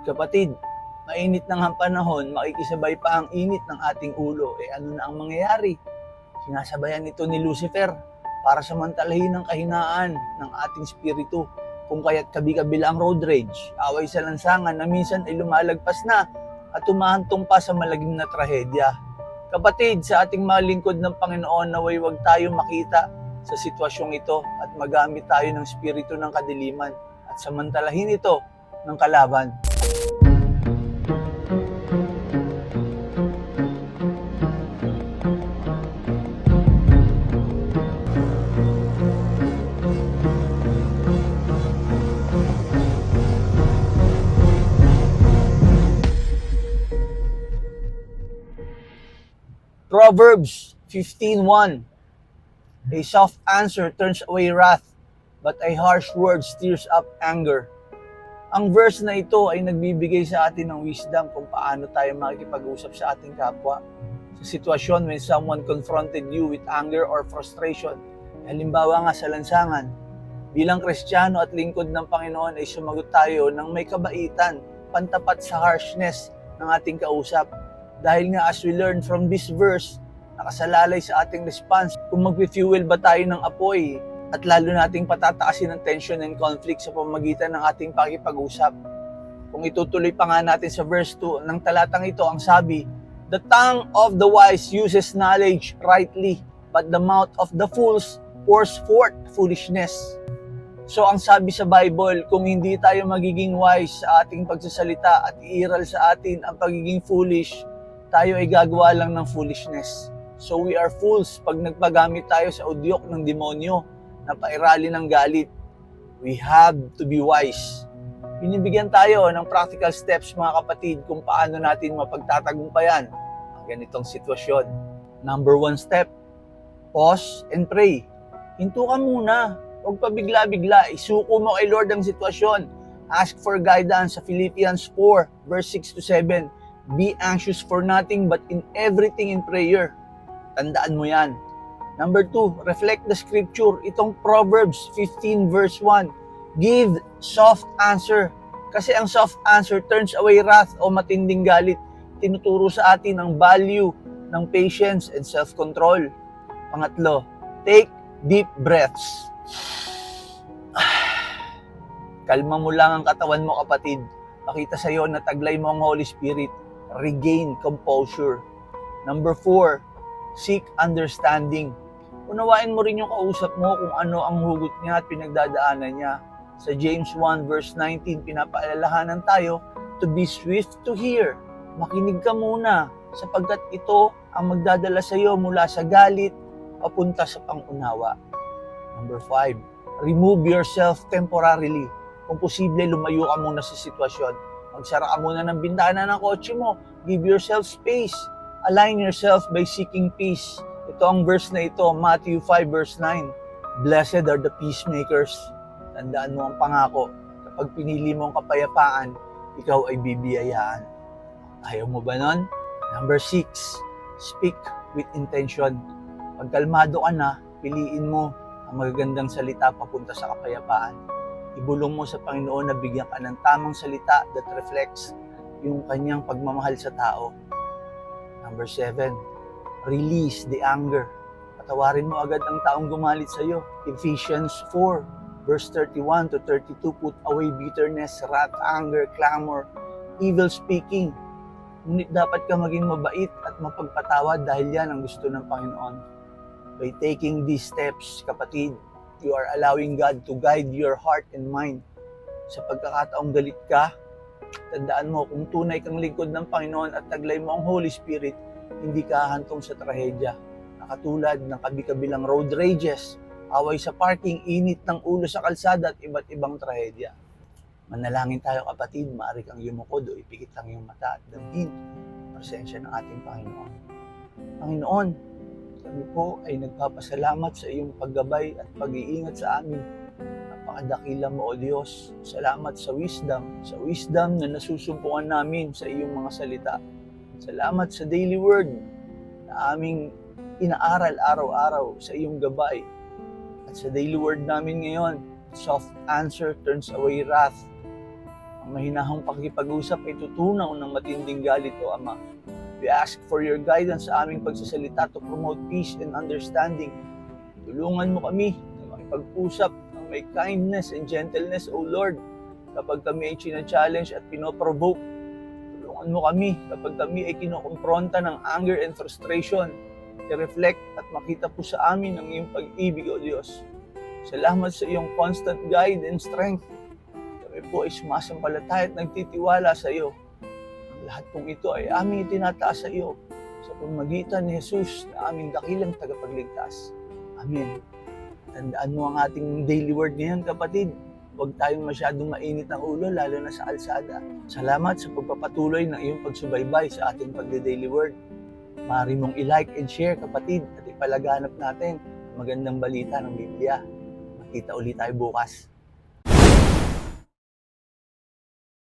Kapatid, mainit ng ang panahon, makikisabay pa ang init ng ating ulo. Eh ano na ang mangyayari? Sinasabayan ito ni Lucifer para samantalahin ang kahinaan ng ating spiritu. Kung kaya't kabi-kabila ang road rage, away sa lansangan na minsan ay lumalagpas na at tumahantong pa sa malagim na trahedya. Kapatid, sa ating mga lingkod ng Panginoon, naway wag tayo makita sa sitwasyong ito at magamit tayo ng spirito ng kadiliman at samantalahin ito ng kalaban. Proverbs 15:1 A soft answer turns away wrath, but a harsh word stirs up anger. Ang verse na ito ay nagbibigay sa atin ng wisdom kung paano tayo makikipag-usap sa ating kapwa. Sa sitwasyon when someone confronted you with anger or frustration, halimbawa nga sa lansangan, bilang Kristiyano at lingkod ng Panginoon ay sumagot tayo ng may kabaitan, pantapat sa harshness ng ating kausap. Dahil nga as we learn from this verse, nakasalalay sa ating response kung mag-fuel ba tayo ng apoy at lalo nating patataasin ang tension and conflict sa pamamagitan ng ating pakipag-usap. Kung itutuloy pa nga natin sa verse 2 ng talatang ito, ang sabi, The tongue of the wise uses knowledge rightly, but the mouth of the fools pours forth foolishness. So ang sabi sa Bible, kung hindi tayo magiging wise sa ating pagsasalita at iiral sa atin ang pagiging foolish, tayo ay gagawa lang ng foolishness. So we are fools pag nagpagamit tayo sa udyok ng demonyo na pairali ng galit. We have to be wise. Binibigyan tayo ng practical steps mga kapatid kung paano natin mapagtatagumpayan ang ganitong sitwasyon. Number one step, pause and pray. Hinto ka muna. Huwag pa bigla-bigla. Isuko mo kay Lord ang sitwasyon. Ask for guidance sa Philippians 4, verse 6 to 7. Be anxious for nothing but in everything in prayer. Tandaan mo yan. Number two, reflect the scripture. Itong Proverbs 15 verse 1. Give soft answer. Kasi ang soft answer turns away wrath o matinding galit. Tinuturo sa atin ang value ng patience and self-control. Pangatlo, take deep breaths. Kalma mo lang ang katawan mo kapatid. Pakita sa iyo na taglay mo ang Holy Spirit. Regain composure. Number four, seek understanding. Unawain mo rin yung kausap mo kung ano ang hugot niya at pinagdadaanan niya. Sa James 1 verse 19, pinapaalalahanan tayo to be swift to hear. Makinig ka muna sapagkat ito ang magdadala sa iyo mula sa galit papunta sa pangunawa. Number 5, remove yourself temporarily. Kung posible, lumayo ka muna sa sitwasyon. Magsara ka muna ng bintana ng kotse mo. Give yourself space. Align yourself by seeking peace. Ito ang verse na ito, Matthew 5 verse 9. Blessed are the peacemakers. Tandaan mo ang pangako. Kapag pinili mo ang kapayapaan, ikaw ay bibiyayaan. Ayaw mo ba nun? Number 6, speak with intention. Pag kalmado ka na, piliin mo ang magagandang salita papunta sa kapayapaan. Ibulong mo sa Panginoon na bigyan ka ng tamang salita that reflects yung kanyang pagmamahal sa tao. Number 7, release the anger. Patawarin mo agad ang taong gumalit sa iyo. Ephesians 4, verse 31 to 32, put away bitterness, wrath, anger, clamor, evil speaking. Ngunit dapat ka maging mabait at mapagpatawad dahil yan ang gusto ng Panginoon. By taking these steps, kapatid, you are allowing God to guide your heart and mind. Sa pagkakataong galit ka, tandaan mo kung tunay kang lingkod ng Panginoon at taglay mo ang Holy Spirit, hindi ka hantong sa trahedya. Nakatulad ng kabi-kabilang road rages, away sa parking, init ng ulo sa kalsada at iba't ibang trahedya. Manalangin tayo kapatid, maaari kang yumukod o ipikit lang yung mata at damhin ang presensya ng ating Panginoon. Panginoon, kami po ay nagpapasalamat sa iyong paggabay at pag-iingat sa amin. Napakadakila mo, O Diyos. Salamat sa wisdom, sa wisdom na nasusumpungan namin sa iyong mga salita. Salamat sa daily word na aming inaaral araw-araw sa iyong gabay. At sa daily word namin ngayon, soft answer turns away wrath, Ang mahinahong pakikipag-usap ay tutunaw ng matinding galit o Ama. We ask for your guidance sa aming pagsasalita to promote peace and understanding. Tulungan mo kami na makipag-usap ng may kindness and gentleness, O Lord, kapag kami ay china-challenge at pinoprovoke. Tulungan mo kami kapag kami ay kinokompronta ng anger and frustration. I-reflect at makita po sa amin ang iyong pag-ibig, O Diyos. Salamat sa iyong constant guide and strength. Kami po ay sumasampalataya at nagtitiwala sa iyo. Ang lahat pong ito ay aming itinataas sa iyo sa pamagitan ni Jesus na aming dakilang tagapagligtas. Amen. Tandaan mo ang ating daily word ngayon, kapatid. Huwag tayong masyadong mainit ng ulo, lalo na sa alsada. Salamat sa pagpapatuloy ng iyong pagsubaybay sa ating pagde-daily word. Maaari mong i-like and share, kapatid, at ipalaganap natin ang magandang balita ng Biblia. Makita ulit tayo bukas.